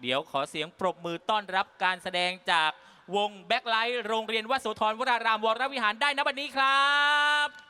เดี๋ยวขอเสียงปรบมือต้อนรับการแสดงจากวงแบ็คไลท์โรงเรียนวโสธรวรารามวรวิหารได้นะบัดนี้ครับ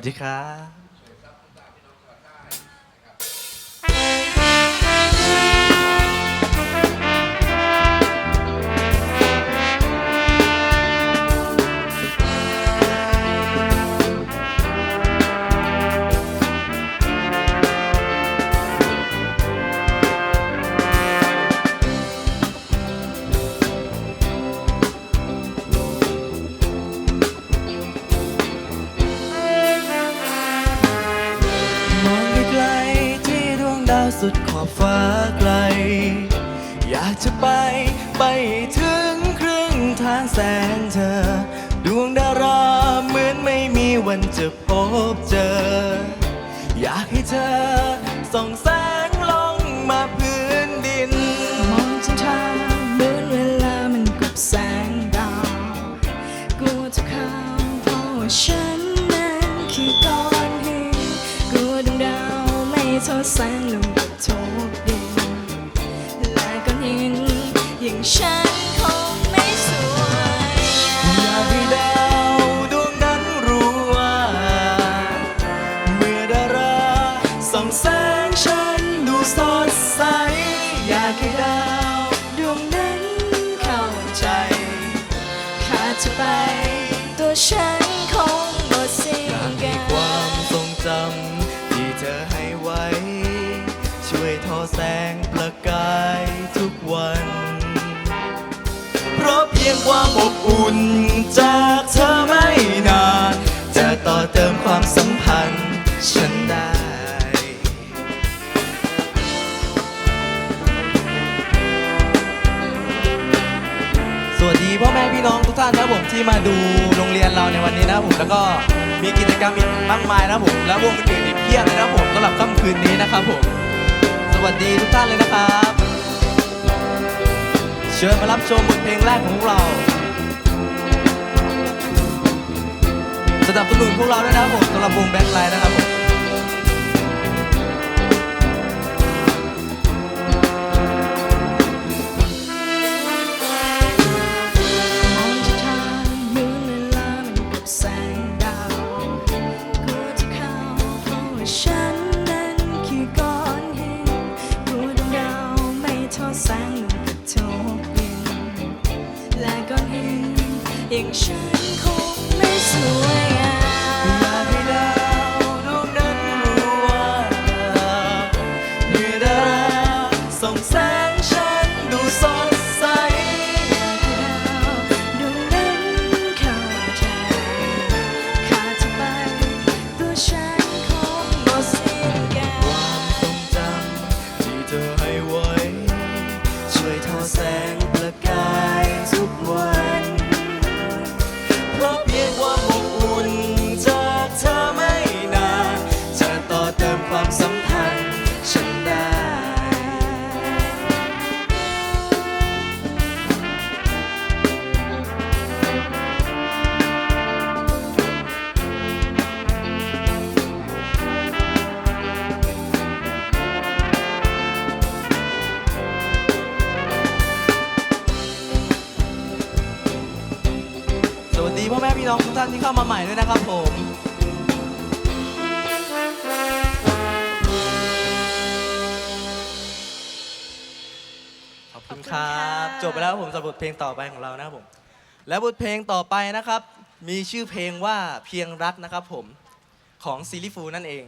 วัสดีครับ สุดขอบฟ้าไกล อยากจะไปไปถึงครึ่งทางแสงเธอ ดวงดาราเหมือนไม่มีวันจะพบเจอ อยากให้เธอส่องแสงลงมาพื้นดิน มองจนทางเหมือนเวลามันกับแสงดาวกลัวจะข้าเพราะว่าฉันนั้นคือก้อนหินกลัวดวงดาวไม่ทอดแสง ฉันคงไม่สวยอยากให้ดาวดวงนั้นรู้ว่า เมื่อดาราส่องแสงฉันดูสดใส อยากให้ดาวดวงนั้นเข้าใจ ขาดเธอไปตัวฉัน ยงความอบอุ่น จากเธอไม่นานจะต่อเติมความสัมพันธ์ฉันได้สวัสดีพ่อแม่พี่น้องทุกท่านนะผมที่มาดูโรงเรียนเราในวันนี้นะผมแล้วก็มีกิจกรรมอีกมากมายนะผมและวงอื่นอีกเพียบเลยนะผมสำหรับค่ำคืนนี้นะครับผม สวัสดีทุกท่านเลยนะครับ ชิญมารับชมบทเพลงแรกของพวกเรา สนับสนุนพวกเราด้วยนะครับผมสำหรับวงแบ็คไลน์นะครับผม เพลงต่อไปของเรานะครับผม และบทเพลงต่อไปนะครับ มีชื่อเพลงว่าเพียงรักนะครับผมของซีรีฟูนั่นเอง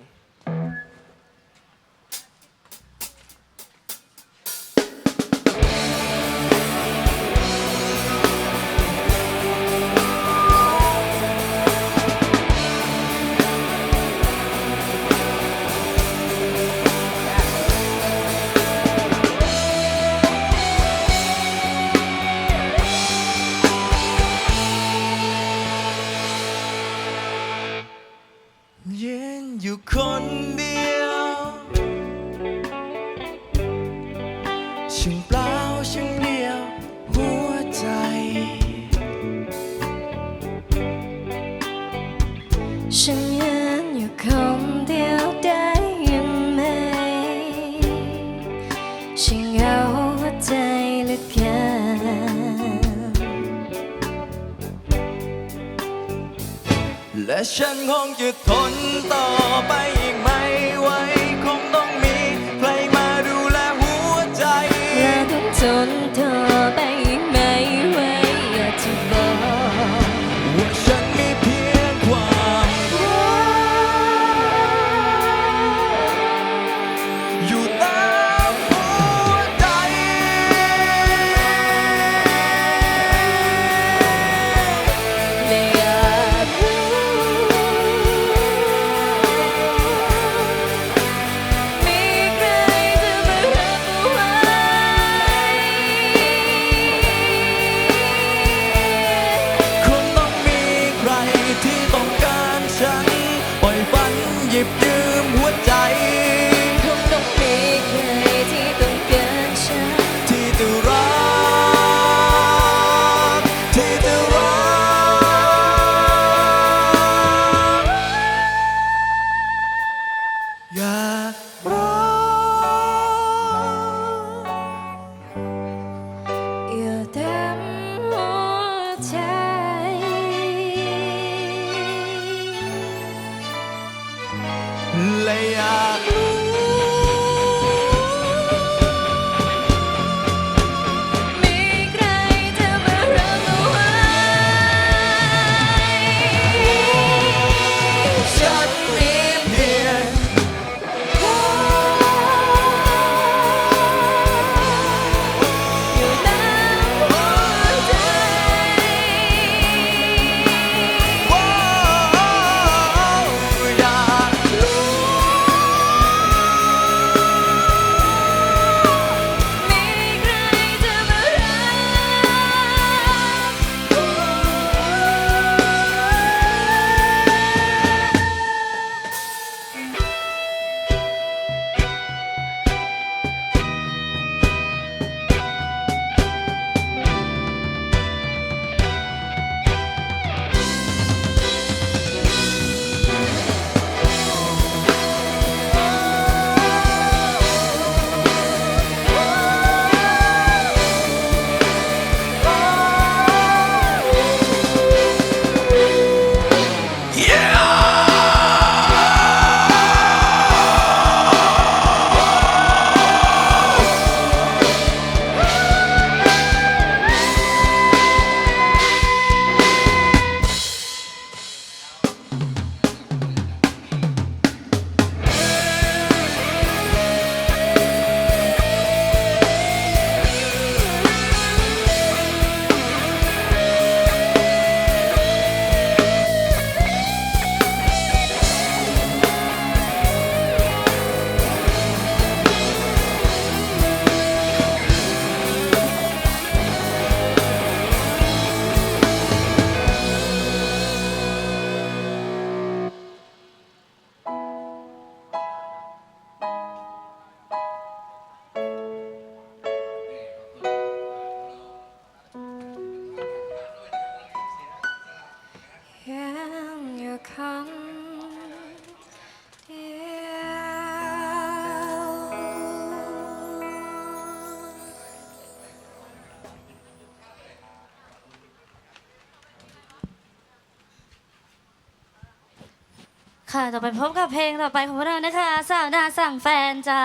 ค่ะต่อไปพบกับเพลงต่อไปของพวกเรานะคะสาวดาสั่งแฟนจ้า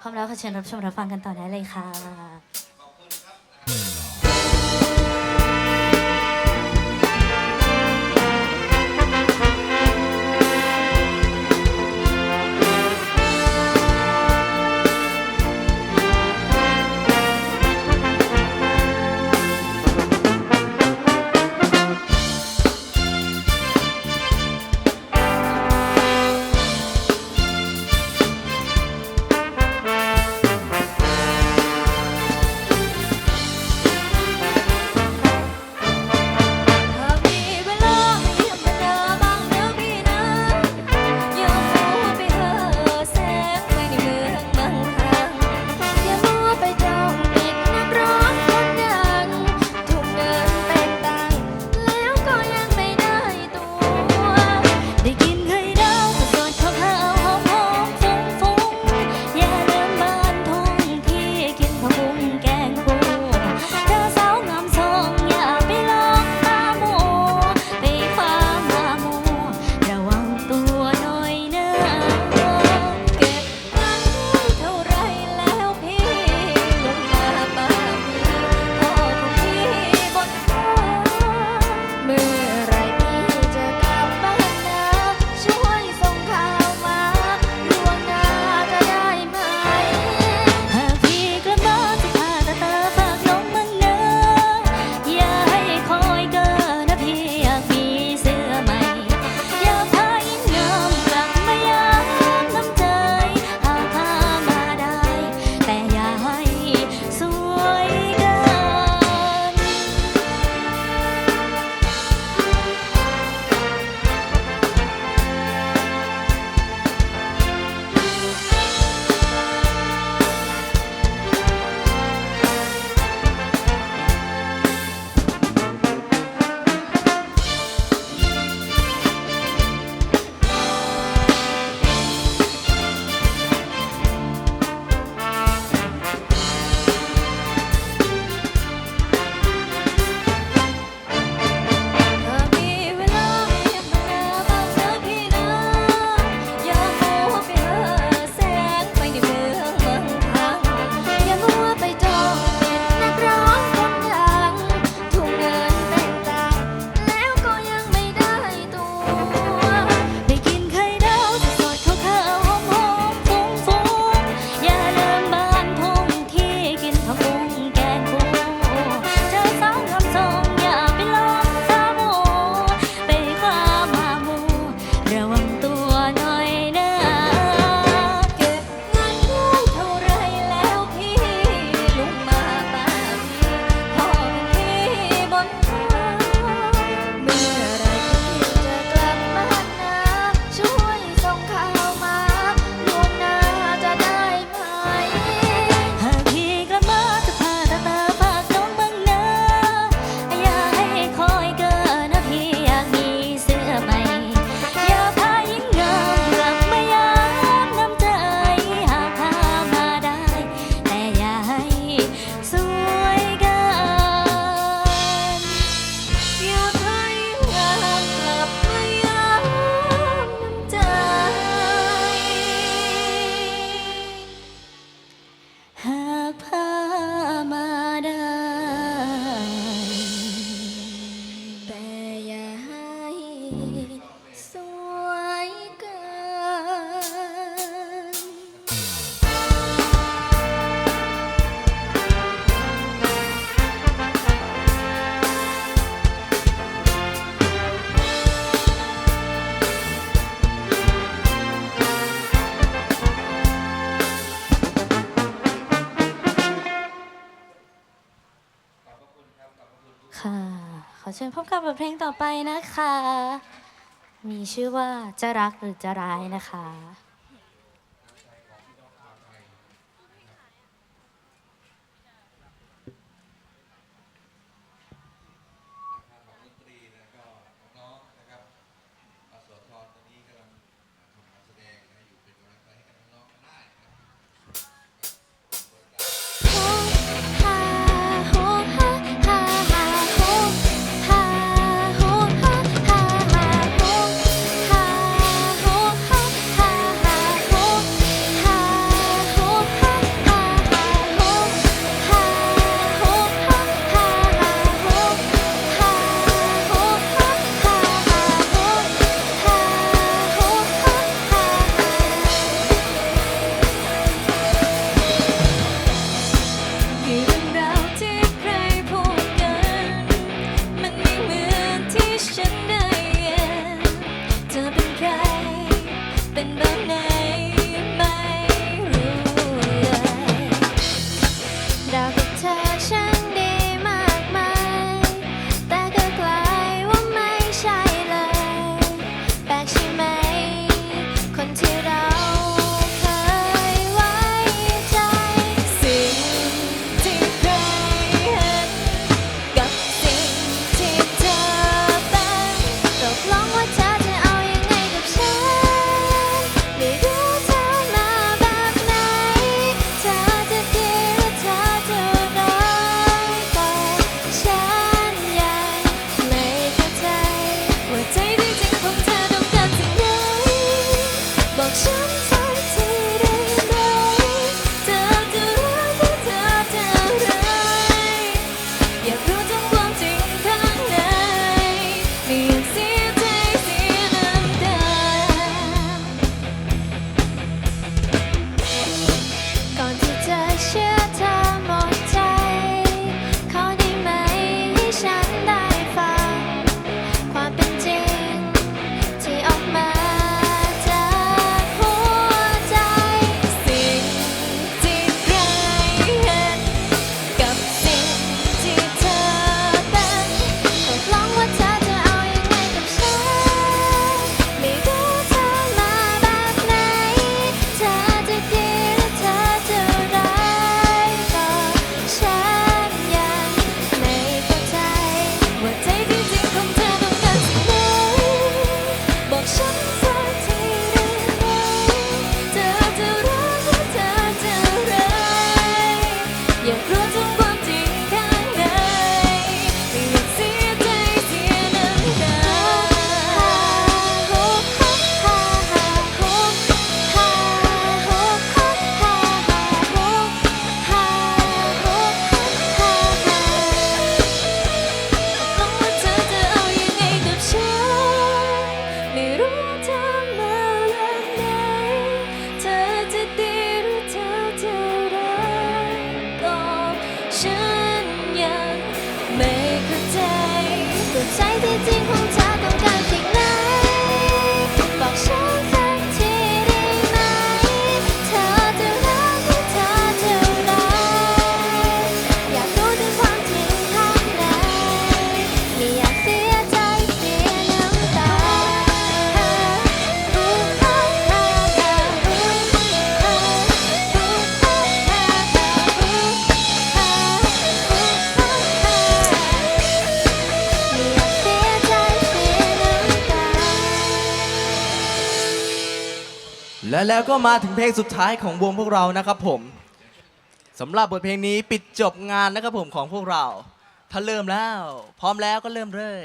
พร้อมแล้วขอเชิญรับชมรับฟังกันต่อได้เลยค่ะ ขอเชิญพบกับเพลงต่อไปนะคะ มีชื่อว่าจะรักหรือจะร้ายนะคะ 金孔雀 แล้วก็มาถึงเพลงสุดท้ายของวงพวกเรานะครับผมสำหรับบทเพลงนี้ปิดจบงานนะครับผมของพวกเรา ถ้าเริ่มแล้ว พร้อมแล้วก็เริ่มเลย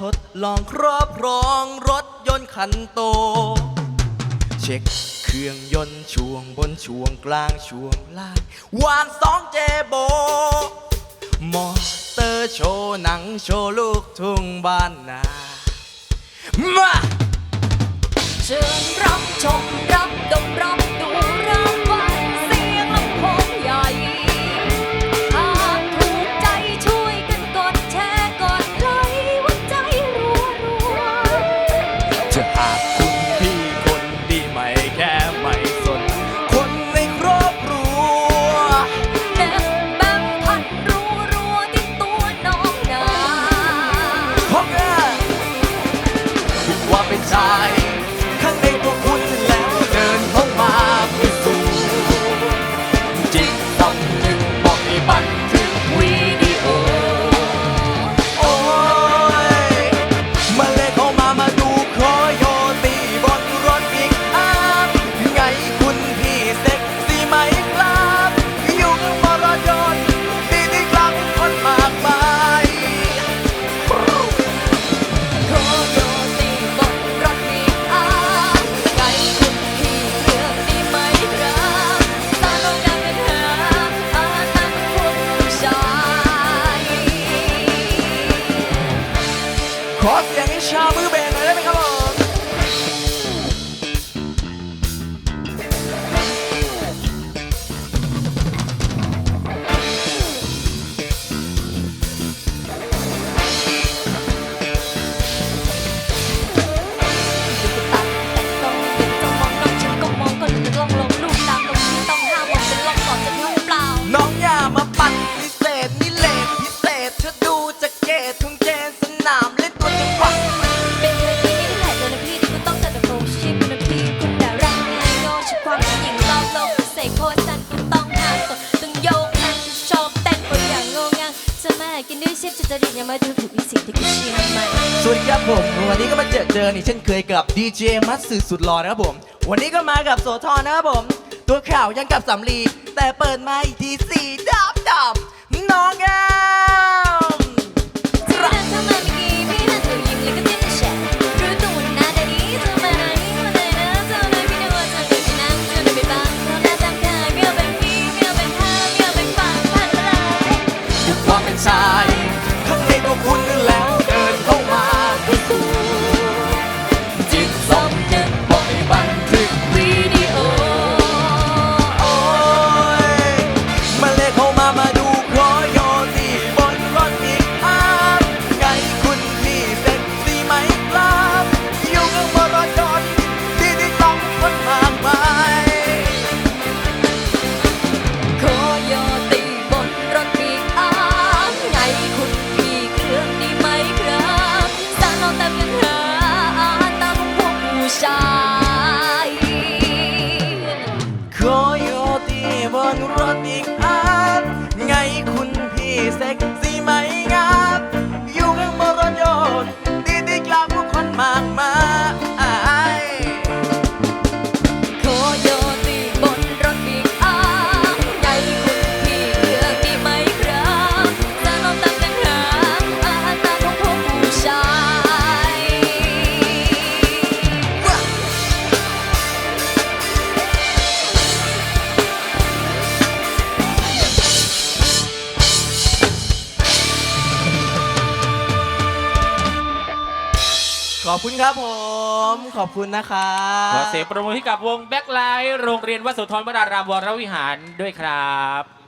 ทดลองครอบครองรถยนต์คันโต เช็คเครื่องยนต์ช่วงบนช่วงกลางช่วงล่างวางสองเจโบ มอเตอร์โชว์หนังโชว์ลูกทุ่งบ้านนา มา เชิญรับชมรับดม Kopya nişamı ดีเจมัดสื่อสุดหล่อนะครับผม วันนี้ก็มากับโสทอนะครับผม ตัวข่าวยังกับสำลี แต่เปิดมาอีกทีสีดำดำน้องแอ like ขอบคุณนะคะขอเสียงประมือให้กับวงแบ็คไลท์โรงเรียนวัดโสุทรวรารามวรวิหารด้วยครับ